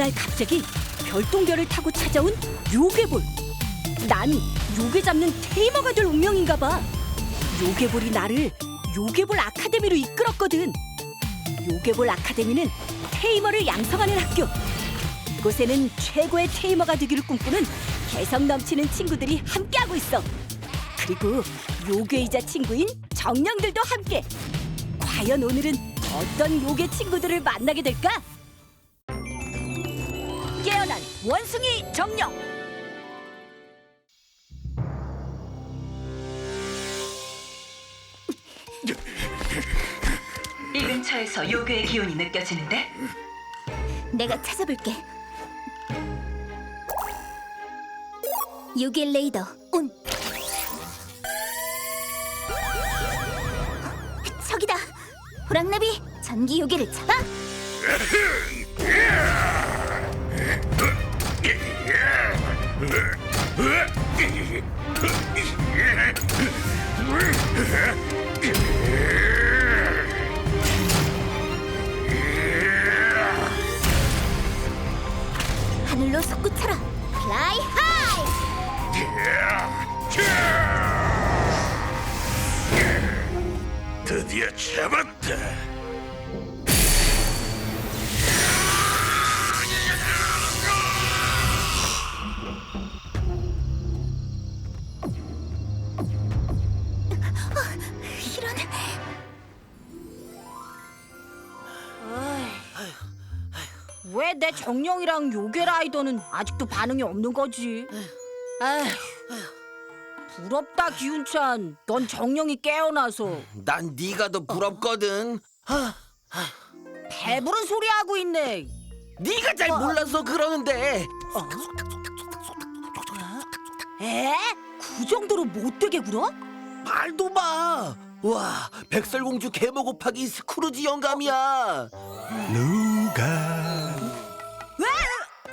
날 갑자기 별똥별을 타고 찾아온 요괴볼. 난 요괴 잡는 테이머가 될 운명인가 봐. 요괴볼이 나를 요괴볼 아카데미로 이끌었거든. 요괴볼 아카데미는 테이머를 양성하는 학교. 이곳에는 최고의 테이머가 되기를 꿈꾸는 개성 넘치는 친구들이 함께하고 있어. 그리고 요괴이자 친구인 정령들도 함께. 과연 오늘은 어떤 요괴 친구들을 만나게 될까? 원숭이 정령. 이 근처에서 요괴의 기운이 느껴지는데 내가 찾아볼게. 요괴 레이더 온. 저기다. 호랑나비 전기 요괴를 잡아. 하늘로 솟구쳐라. 플라이 하이. 드디어 잡았다. 왜 내 정령이랑 요괴 라이더는 아직도 반응이 없는 거지? 에휴, 부럽다 기운찬. 넌 정령이 깨어나서 난 네가 더 부럽거든. 하, 배부른 소리 하고 있네. 네가 잘 몰라서 그러는데 에? 그 정도로 못되게 굴어? 말도 마. 와, 백설공주 계모 곱하기 스크루지 영감이야. 누가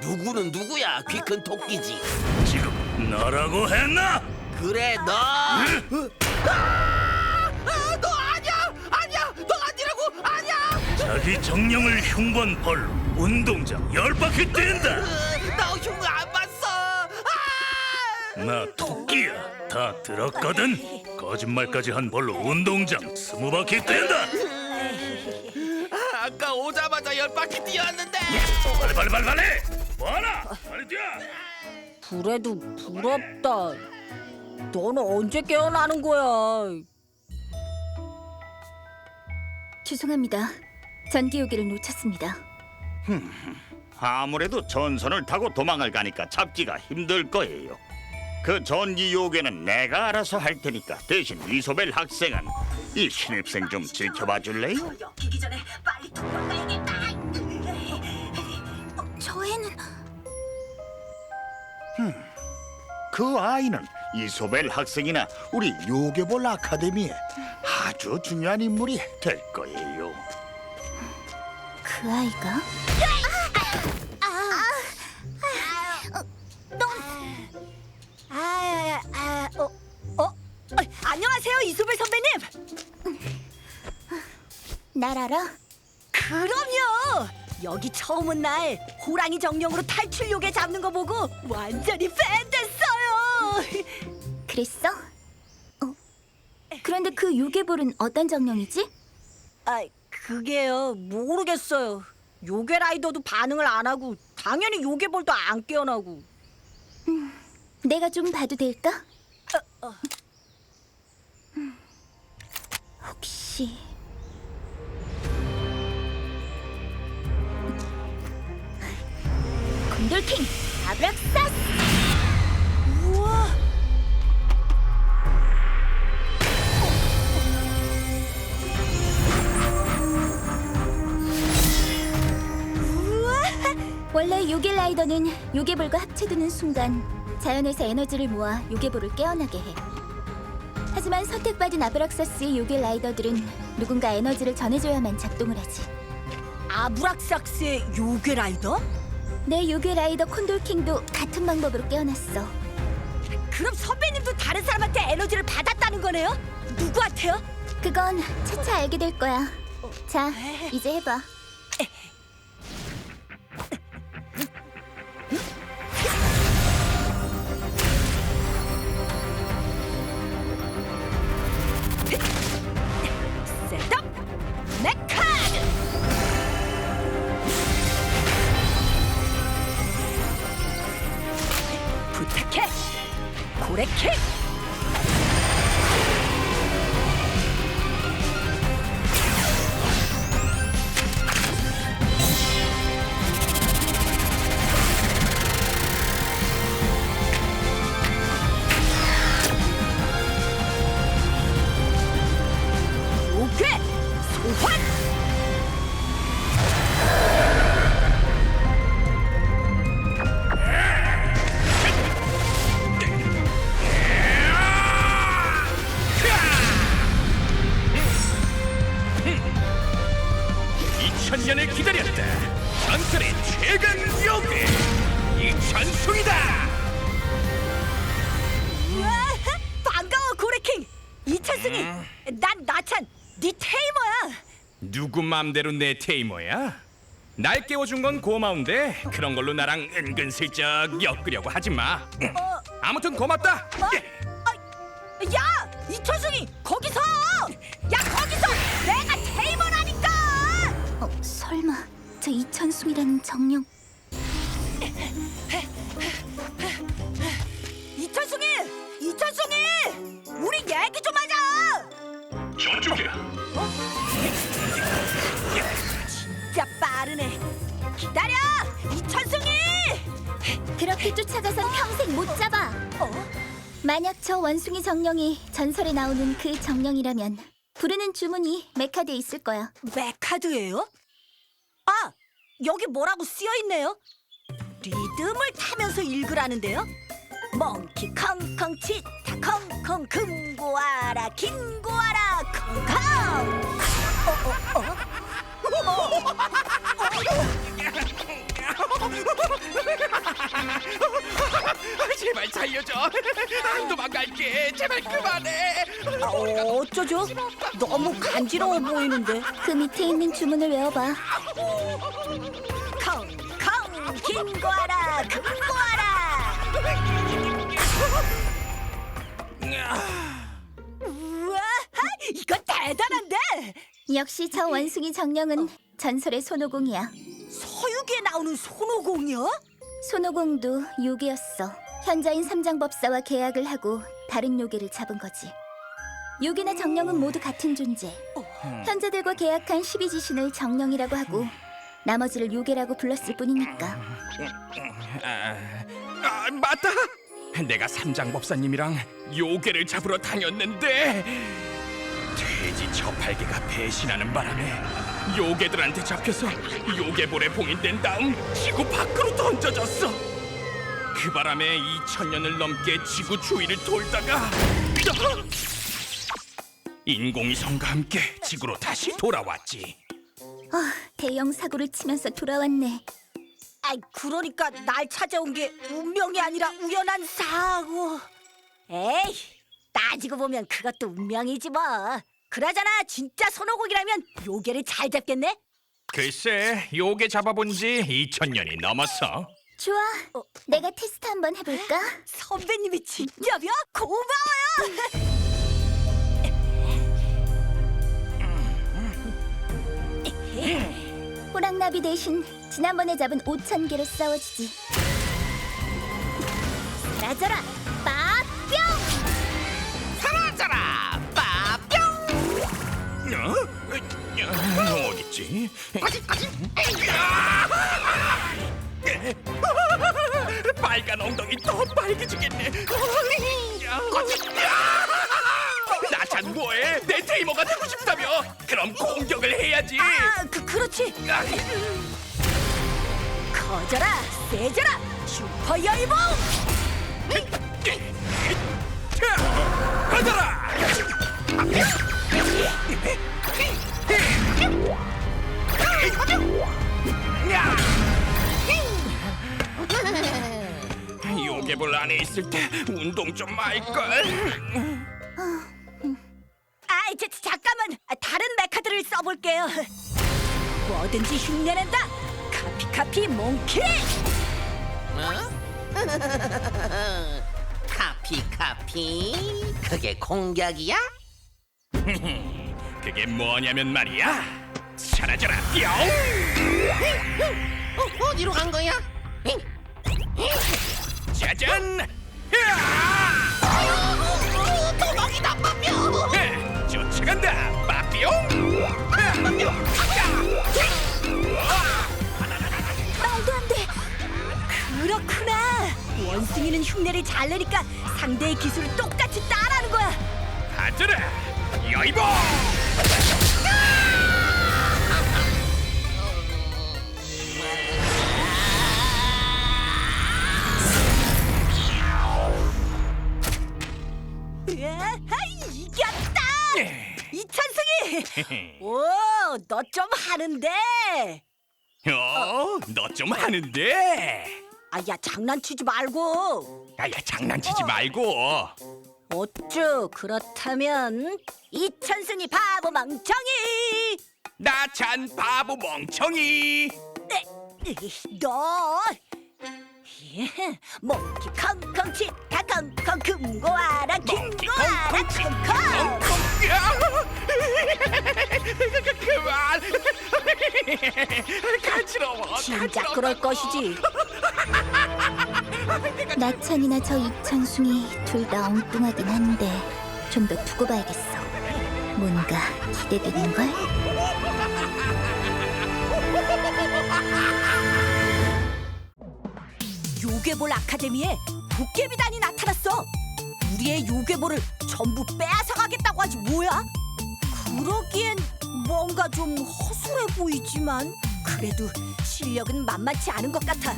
누구는 누구야? 귀 큰 토끼지. 지금 너라고 했나? 그래 너. 아, 아, 너 아니야, 아니야, 너 아니라고, 아니야. 자기 정령을 흉본 벌로 운동장 열 바퀴 뛴다. 나 흉 안 봤어. 아! 나 토끼야. 다 들었거든. 거짓말까지 한 벌로 운동장 스무 바퀴 뛴다. 아까 오자마자 열 바퀴 뛰었는데. 빨리 빨리 빨리 빨리. 뭐하나? 빨리 뛰어. 그래도 부럽다. 너는 언제 깨어나는 거야? 죄송합니다. 전기 요괴를 놓쳤습니다. 아무래도 전선을 타고 도망을 가니까 잡기가 힘들 거예요. 그 전기 요괴는 내가 알아서 할 테니까 대신 이소벨 학생은 이 신입생 좀 지켜봐 줄래요? 엮이기 전에 빨리 도망가야겠다. 그 아이는 이소벨 학생이나 우리 요괴볼 아카데미에 아주 중요한 인물이 될 거예요. 그 아이가? 아, 아, 어, 어, 어, 안녕하세요 이소벨 선배님. 날 알아? 그럼요. 여기 처음 온 날 호랑이 정령으로 탈출 요괴 잡는 거 보고 완전히 팬 됐어요. 그랬어? 어. 그런데 그 요괴볼은 어떤 정령이지? 아, 그게요 모르겠어요. 요괴 라이더도 반응을 안 하고 당연히 요괴볼도 안 깨어나고. 내가 좀 봐도 될까? 음. 혹시 곤돌킹 아브락사스 라이더는 요괴볼과 합체되는 순간 자연에서 에너지를 모아 요괴볼을 깨어나게 해. 하지만 선택받은 아브락사스의 요괴 라이더들은 누군가 에너지를 전해줘야만 작동을 하지. 아브락삭스의 요괴 라이더? 내 요괴 라이더 콘돌킹도 같은 방법으로 깨어났어. 그럼 선배님도 다른 사람한테 에너지를 받았다는 거네요? 누구한테요? 그건 차차 알게 될 거야. 자, 이제 해봐. 네 테이머야. 누구 맘대로 내 테이머야? 날 깨워준 건 고마운데 그런 걸로 나랑 은근슬쩍 엮으려고 하지 마. 아무튼 고맙다. 뭐? 아, 야, 이천승이 거기서, 야 거기서, 내가 테이머라니까. 어, 설마 저 이천숭이라는 정령 저 원숭이 정령이 전설에 나오는 그 정령이라면 부르는 주문이 메카드에 있을 거야. 메카드예요? 아, 여기 뭐라고 쓰여 있네요. 리듬을 타면서 읽으라는데요. 멍키 컹컹 치타 컹컹 금고와라 긴고와라 컹컹. 어, 어, 어? 제발 살려줘. 안 도망갈게. 제발 그만해. 아, 어쩌죠? 너무 간지러워 보이는데. 그 밑에 있는 주문을 외워봐. 컹 컹 긴고와라 금고와라. 우와, 이거 대단한데. 역시 저 원숭이 정령은 전설의 손오공이야. 나오는 손오공이요? 손오공도 요괴였어. 현자인 삼장법사와 계약을 하고 다른 요괴를 잡은 거지. 요괴나 정령은 모두 같은 존재. 현자들과 계약한 12지신을 정령이라고 하고 나머지를 요괴라고 불렀을 뿐이니까. 아, 맞다. 내가 삼장 법사님이랑 요괴를 잡으러 다녔는데 돼지 저팔계가 배신하는 바람에 요괴들한테 잡혀서 요괴볼에 봉인된 다음 지구 밖으로 던져졌어. 그 바람에 2천년을 넘게 지구 주위를 돌다가 인공위성과 함께 지구로 다시 돌아왔지. 아, 대형 사고를 치면서 돌아왔네. 아이 그러니까 날 찾아온 게 운명이 아니라 우연한 사고. 에이 따지고 보면 그것도 운명이지 뭐. 그나저나 진짜 손오공이라면 요괴를 잘 잡겠네. 글쎄, 요괴 잡아본 지 2천년이 넘었어. 좋아, 내가 테스트 한번 해볼까? 선배님이 직접이요? 고마워요. 호랑나비 대신 지난번에 잡은 5천 개를 싸워주지. 사라져라, 어? 어, 어딨지? 빨간 엉덩이 더 빨개지겠네. 나찬 뭐해? 내 테이머가 되고 싶다며? 그럼 공격을 해야지. 아, 그 그렇지. 커져라, 세져라, 슈퍼 열봉. 가자라! 요괴볼 안에 있을 때 운동 좀 할걸. 아이, 저, 저, 잠깐만. 아, 다른 메카드를 써볼게요. 뭐든지 흉내낸다. 카피 카피 몽키. 카피 카피 그게 공격이야? 그게 뭐냐면 말이야. 사라져라, 뿅! 어, 어디로 간 거야? 짜잔! 으아! 도망이다 빠뿅 에, 쫓아간다, 빠뿅! 말도 안 돼! 그렇구나. 원숭이는 흉내를 잘 내니까 상대의 기술을 똑같이 따라하는 거야. 가져라, 여이보! 이찬승이. 오, 너 좀 하는데. 어, 너 좀 하는데. 아 야 장난치지 말고. 아야 장난치지 말고. 어쭈 그렇다면 이천순이 바보 멍청이 나찬 바보 멍청이 으이, 너 예, 몽키 컹컹 치타 컹컹 금고아라 멍키 간지러워 진짜 간지러워. 그럴 것이지 나찬이나 저 이창순이 둘 다 엉뚱하긴 한데 좀 더 두고 봐야겠어. 뭔가 기대되는 걸. 요괴볼 아카데미에 도깨비단이 나타났어 우리의 요괴볼을 전부 빼앗아 가겠다고 하지 뭐야 그러기엔 뭔가 좀 허술해 보이지만 그래도 실력은 만만치 않은 것 같아.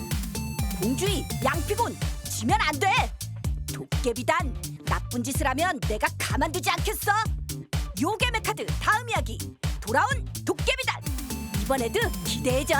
공주이 양피곤 지면 안 돼! 도깨비단 나쁜 짓을 하면 내가 가만두지 않겠어? 요괴 메카드 다음 이야기. 돌아온 도깨비단. 이번 에도 기대해줘